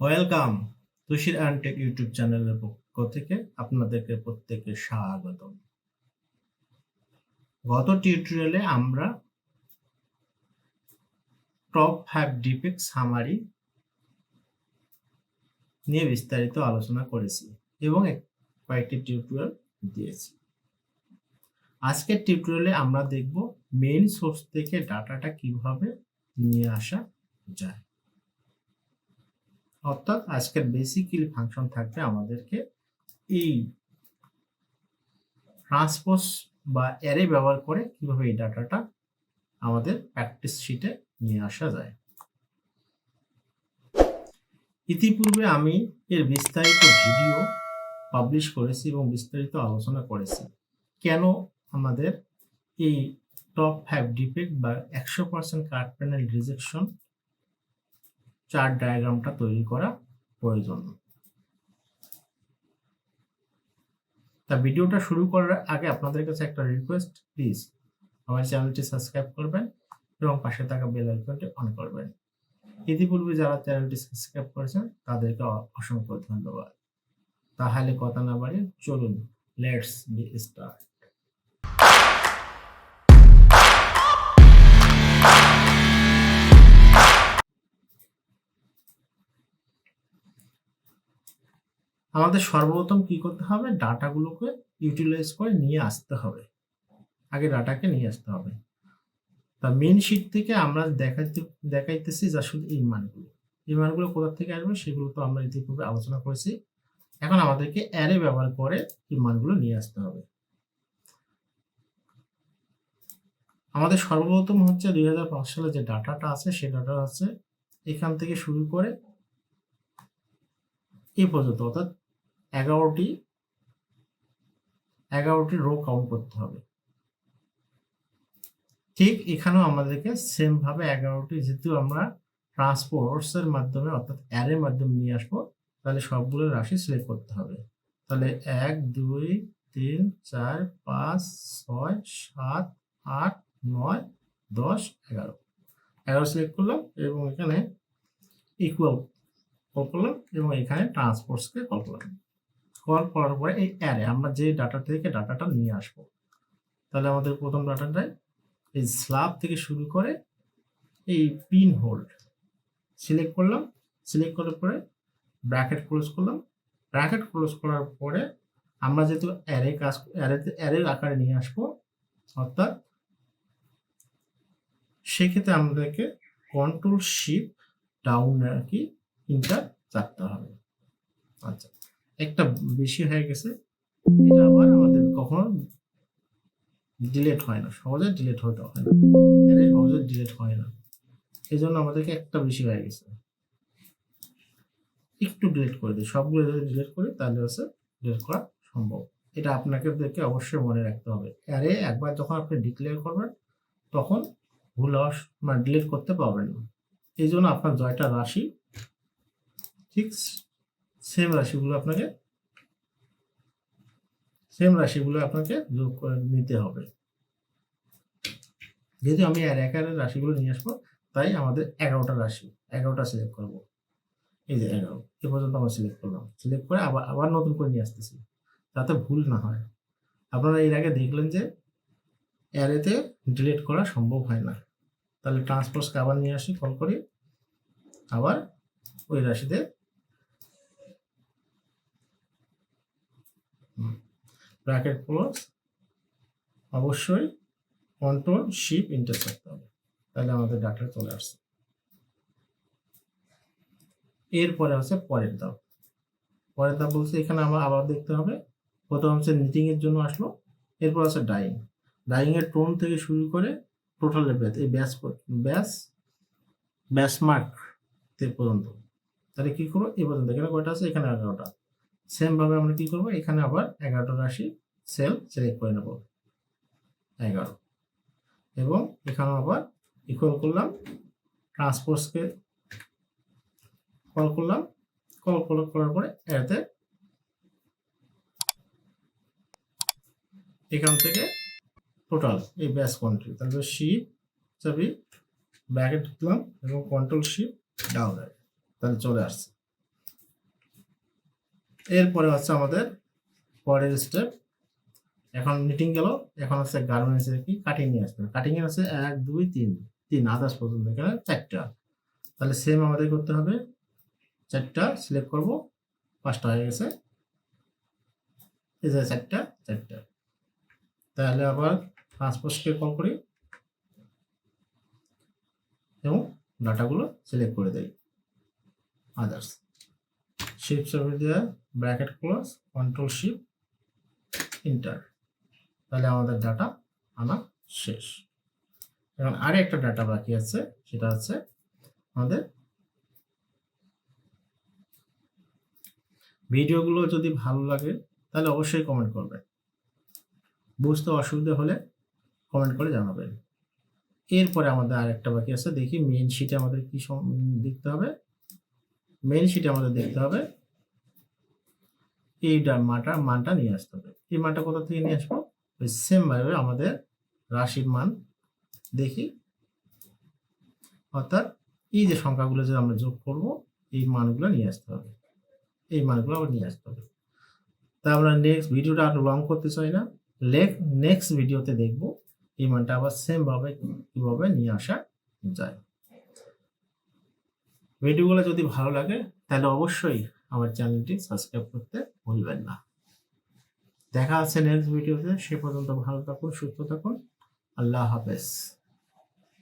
Welcome তুষির অ্যান্টেক YouTube চ্যানেলের পক্ষ থেকে আপনাদেরকে প্রত্যেককে স্বাগত গত টিউটোরিয়ালে আমরা টপ ফাইভ ডিফেক্ট সামারি নিয়ে বিস্তারিত আলোচনা করেছি এবং কয়েকটি টিউটোরিয়াল দিয়েছি। আজকের টিউটোরিয়ালে আমরা দেখব মেইন সোর্স থেকে ডাটাটা কীভাবে নিয়ে আসা যায়। অর্থাৎ আজকের বেসিক্যালি ফাংশন থাকবে আমাদেরকে এই ট্রান্সপোজ বা অ্যারে ব্যবহার করে কীভাবে এই ডাটাটা আমাদের প্র্যাকটিস শিটে নিয়ে আসা যায়। ইতিপূর্বে আমি এর বিস্তারিত ভিডিও পাবলিশ করেছি এবং বিস্তারিত আলোচনা করেছি। কেন আমাদের এই টপ ফাইভ ডিফেক্ট বা একশো percent card panel rejection chart ডায়াগ্রামটা তৈরি করা প্রয়োজন। তা ভিডিওটা শুরু করার আগে আপনাদের কাছে একটা রিকোয়েস্ট প্লিজ আমার চ্যানেলটি সাবস্ক্রাইব করবেন এবং পাশে থাকা বেল আইকনটি অন করবেন। ইতিপূর্বে যারা চ্যানেলটি সাবস্ক্রাইব করেছেন, তাদেরকে অসংখ্য ধন্যবাদ। তাহলে কথা না বাড়িয়ে চলুন লেটস বি স্টার্ট আমাদের সর্বপ্রথম কি করতে হবে? ডাটাগুলোকে ইউটিলাইজ করে নিয়ে আসতে হবে। আগে ডাটাকে নিয়ে আসতে হবে। তা মেন শিট থেকে আমরা দেখাইতে, দেখাইতেছি যা শুধু এই মানগুলো। এই মানগুলো কোথা থেকে আসবে সেগুলো তো আমরা ইতিপূর্বে আলোচনা করেছি। এখন আমাদেরকে অ্যারে ব্যবহার করে এই মানগুলো নিয়ে আসতে হবে। আমাদের সর্বপ্রথম হচ্ছে দুই হাজার পাঁচ সালে যে ডাটাটা আছে, সে ডাটা আছে এখান থেকে শুরু করে এই পর্যন্ত। অর্থাৎ এগারোটি এগারোটি রো কাউন্ট করতে হবে। ঠিক এখানেও আমাদেরকে সেম ভাবে এগারোটি যেহেতু আমরা ট্রান্সপোর্টস এর মাধ্যমে অর্থাৎ অ্যারের মাধ্যমে নিয়ে আসব, তাহলে সবগুলো রাশি সিলেক্ট করতে হবে। তাহলে এক, দুই, তিন, চার, পাঁচ, ছয়, সাত, আট, নয়, দশ, এগারো। এগারো সিলেক্ট করলাম এবং এখানে ইকুয়াল কল করলাম এবং এখানে ট্রান্সপোর্টসকে কল করলাম। কল করার পরে এই অ্যারে আমরা যে ডাটা থেকে ডাটাটা নিয়ে আসব। তাহলে আমাদের প্রথম ডাটাটায় এই স্ল্যাব থেকে শুরু করে এই পিন হোল্ড সিলেক্ট করলাম। সিলেক্ট করার পরে ব্র্যাকেট ক্লোজ করলাম। ব্র্যাকেট ক্লোজ করার পরে আমরা যেহেতু অ্যারে কাজ অ্যারেতে অ্যারে আকারে নিয়ে আসব, অর্থাৎ সেক্ষেত্রে আমাদেরকে কন্ট্রোল শিপ ডাউন আর কি ইন্টার চাপতে হবে। আচ্ছা। একটা বেশি হয়ে গেছে, এটা আবার আমাদের কখনো ডিলেট হয় না, সহজে ডিলেট হতে হয় না সহজে ডিলেট হয় না। এই জন্য আমাদেরকে একটা বেশি হয়ে গেছে। একটু ডিলেট করে দিই, সবগুলো যদি ডিলেট করি, তাহলে হচ্ছে ডিলেট করা সম্ভব। এটা আপনাকে দেখে অবশ্যই মনে রাখতে হবে। আরে একবার যখন আপনি ডিক্লেয়ার করবেন, তখন ভুল মানে ডিলিট করতে পারবেন না। এই জন্য আপনার জয়টা রাশি, ঠিক সেম রাশিগুলো আপনাকে সেম রাশিগুলো আপনাকে যোগ করে নিতে হবে। যেহেতু আমি আর একারের রাশিগুলো নিয়ে আসব, তাই আমাদের এগারোটা রাশি, এগারোটা সিলেক্ট করব। এই যে এগারো, এ পর্যন্ত আমরা সিলেক্ট করলাম। সিলেক্ট করে আবার আবার নতুন করে নিয়ে আসতেছি। যাতে ভুল না হয়। আপনারা এর আগে দেখলেন যে অ্যারেতে ডিলিট করা সম্ভব হয় না। তাহলে ট্রান্সপোর্টসকে আবার নিয়ে আসি কল করি। আবার ওই রাশিতে ব্র্যাকেট ক্লোজ অবশ্যই কন্ট্রোল শিপ ইন্টার করতে হবে। তাহলে আমাদের ডাটা চলে আসছে। এরপরে হচ্ছে পরের ধাপ। পরের ধাপ বলছে এখানে আমার আবার দেখতে হবে। প্রথম হচ্ছে নিটিং এর জন্য আসলো। এরপর আছে ডাইং ডাইং এর টোন থেকে শুরু করে টোটাল লেভেল এই ব্যাস ব্যাস ব্যাস মার্ক পর্যন্ত। তাহলে কি করব? এই পর্যন্ত। এখানে কয়টা আছে? এখানে এগারোটা। সেম ভাবে আমরা কি করব? এখানে আবার এগারোটা রাশি সেল সিলেক্ট করে নেব। এগারো। এবং এখানে আবার ইকুয়াল করলাম ট্রান্সপোর্টসকে কল করলাম। কল কল করার পরে এতে এখান থেকে টোটাল এই ব্যাস কোয়ান্টিটি তারপরে শিপ চাবি ব্র্যাকেট দিলাম এবং কন্ট্রোল শিপ ডাউন তাহলে চলে আসছে। এরপরে হচ্ছে আমাদের পরের স্টেপ এখন নিটিং গেল। এখন হচ্ছে গার্মেন্টসের কি কাটিং নিয়ে আসবে। কাটিং এর আছে এক, দুই, তিন। তিন আদার্স পর্যন্ত এখানে চারটা। তাহলে সেম আমাদের করতে হবে। চারটা সিলেক্ট করব। পাঁচটা হয়ে গেছে। এই যে চারটা চারটা। তাহলে আবার ট্রান্সপোর্টকে কল করি। এবং ডাটাগুলো সিলেক্ট করে দেই। আদার্স শিফট সার্ভিস দিয়ে bracket close control shift enter তাহলে আমাদের ডাটা আনা শেষ। এখন আরে একটা ডাটা বাকি আছে, সেটা হচ্ছে আমাদের ভিডিওগুলো যদি ভালো লাগে, তাহলে অবশ্যই কমেন্ট করবেন। বুঝতে অসুবিধা হলে কমেন্ট করে জানাবেন। এরপরে আমাদের আরেকটা বাকি আছে, দেখি মেইন শিটে আমাদের কি দেখতে হবে? মেইন শিটে আমাদের দেখতে হবে এই ডা- মানটা নিয়ে আসতে হবে। এই মানটা কোথা থেকে নিয়ে আসব? ওই সেম ভাবে আমাদের রাশির মান দেখি। অর্থাৎ এই যে সংখ্যাগুলো যে আমরা যোগ করব, এই মানগুলো নিয়ে আসতে হবে। এই মানগুলো আবার নিয়ে আসতে হবে। তা আমরা নেক্সট ভিডিওটা আর লং করতে চাই না। লেক নেক্সট ভিডিওতে দেখব এই মানটা আবার সেম ভাবে কীভাবে নিয়ে আসা যায়। ভিডিওগুলো যদি ভালো লাগে, তাহলে অবশ্যই আমার চ্যানেলটি সাবস্ক্রাইব করতে ভুলবেন না। দেখা আছে নেক্সট ভিডিওতে সে পর্যন্ত ভালো থাকুন সুস্থ থাকুন। আল্লাহ হাফেজ।